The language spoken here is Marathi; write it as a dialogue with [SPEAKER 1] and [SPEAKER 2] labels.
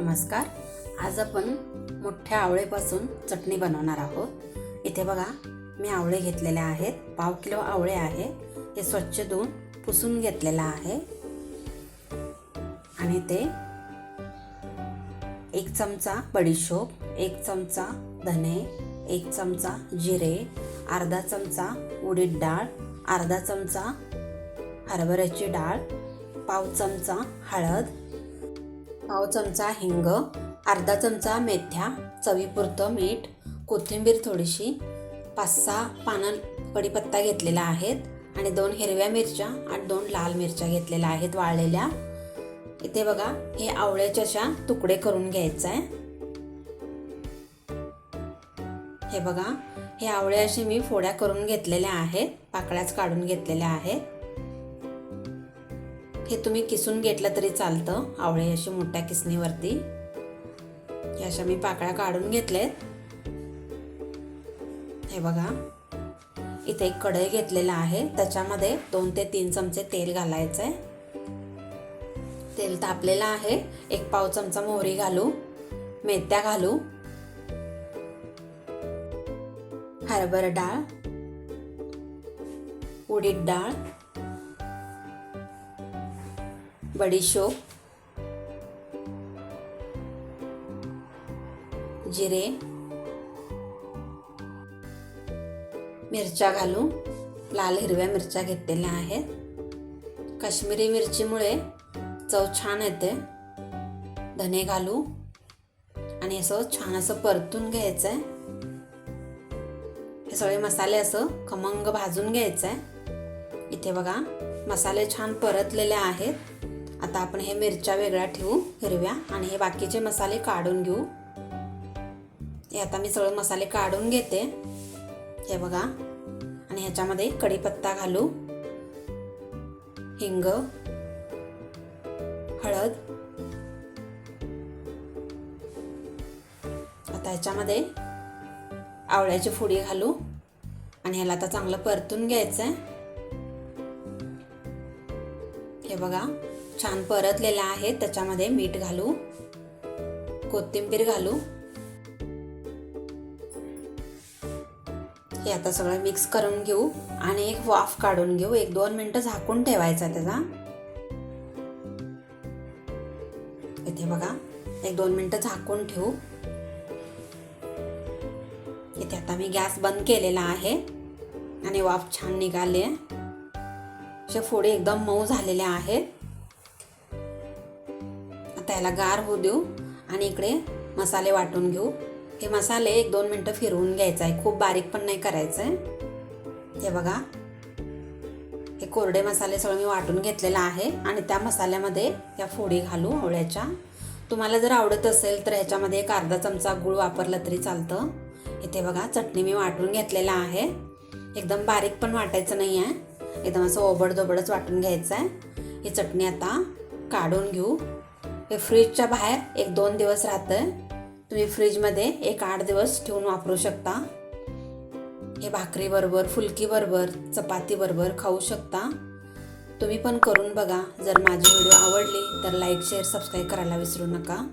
[SPEAKER 1] नमस्कार. आज आपण मोठ्या आवळेपासून चटणी बनवणार आहोत. इथे बघा मी आवळे घेतलेले आहेत. पाव किलो आवळे आहे. हे स्वच्छ धुवून पुसून घेतलेलं आहे. आणि ते एक चमचा बडीशोप एक चमचा धने एक चमचा जिरे अर्धा चमचा उडीद डाळ अर्धा चमचा हरभऱ्याची डाळ पाव चमचा हळद पाव चमचा हिंग अर्धा चमचा मेथ्या चवीपुरतं मीठ कोथिंबीर थोडीशी पाच सहा पानं कढीपत्ता घेतलेला आहेत आणि दोन हिरव्या मिरच्या आणि दोन लाल मिरच्या घेतलेल्या आहेत वाळलेल्या. इथे बघा हे आवळ्याच्या अशा तुकडे करून घ्यायचं आहे हे बघा हे आवळे असे मी फोड्या करून घेतलेल्या आहेत पाकळ्याच काढून घेतलेल्या आहेत. हे तुम्ही किसून घेतलं तरी चालतं आवळे अशी मोठ्या किसणीवरती. हे अशा मी पाकळ्या काढून घेतलेत. हे बघा. इथे एक कढई घेतलेला आहे. त्याच्यामध्ये दोन ते तीन चमचे तेल घालायचं आहे तेल तापलेलं आहे. एक पाव चमचा मोहरी घालू. मेथ्या घालू. हरभर डाळ. उडीद डाळ. बडीशोप जिरे। मिरच्या घालू लाल हिरव्या मिरच्या घेतलेल्या आहेत. काश्मीरी मिरचीमुळे चव छान येते. धने घालू. आणि असं छान असं परतून घ्यायचं आहे हे सगळे मसाले असं खमंग भाजून घ्यायचं आहे इथे बघा मसाले छान परतलेले आहेत. आता आपण हे मिरच्या वेगळ्या ठेवू हिरव्या. आणि हे बाकीचे मसाले काढून घेऊ. हे आता मी सगळे मसाले काढून घेते. हे बघा. आणि ह्याच्यामध्ये कढीपत्ता घालू. हिंग. हळद. आता ह्याच्यामध्ये आवळ्याची फोडी घालू. आणि ह्याला आता चांगलं परतून घ्यायचं आहे हे बघा. छान परतलेलं आहे. त्याच्यामध्ये मीठ घालू. कोथिंबीर घालू. हे आता सगळं मिक्स करून घेऊ आणि एक वाफ काढून घेऊ. एक दोन मिनटं झाकून ठेवायचा त्याचा. इथे बघा. एक दोन मिनटं झाकून ठेवू. इथे आता मी गॅस बंद केलेला आहे आणि वाफ छान निघाली. आहे अशा फोडी एकदम मऊ झालेल्या आहेत. त्याला गार होऊ देऊ आणि इकडे मसाले वाटून घेऊ. हे मसाले एक दोन मिनटं फिरवून घ्यायचं आहे. खूप बारीक पण नाही करायचं आहे. हे बघा. हे कोरडे मसाले सगळं मी वाटून घेतलेलं आहे आणि त्या मसाल्यामध्ये या फोडी घालू आवळ्याच्या तुम्हाला जर आवडत असेल तर ह्याच्यामध्ये एक अर्धा चमचा गूळ वापरला तरी चालतं. इथे बघा चटणी मी वाटून घेतलेला आहे. एकदम बारीक पण वाटायचं नाही आहे. एकदम असं ओबडधोबडच वाटून घ्यायचं आहे. ही चटणी आता काढून घेऊ. हे फ्रीजच्या बाहेर एक दोन दिवस राहतं. तुम्ही फ्रीजमध्ये एक आठ दिवस ठेवून वापरू शकता. हे भाकरीबरोबर फुलकीबरोबर चपातीबरोबर खाऊ शकता. तुम्ही पण करून बघा. जर माझी व्हिडिओ आवडली तर लाईक शेअर सबस्क्राईब करायला विसरू नका.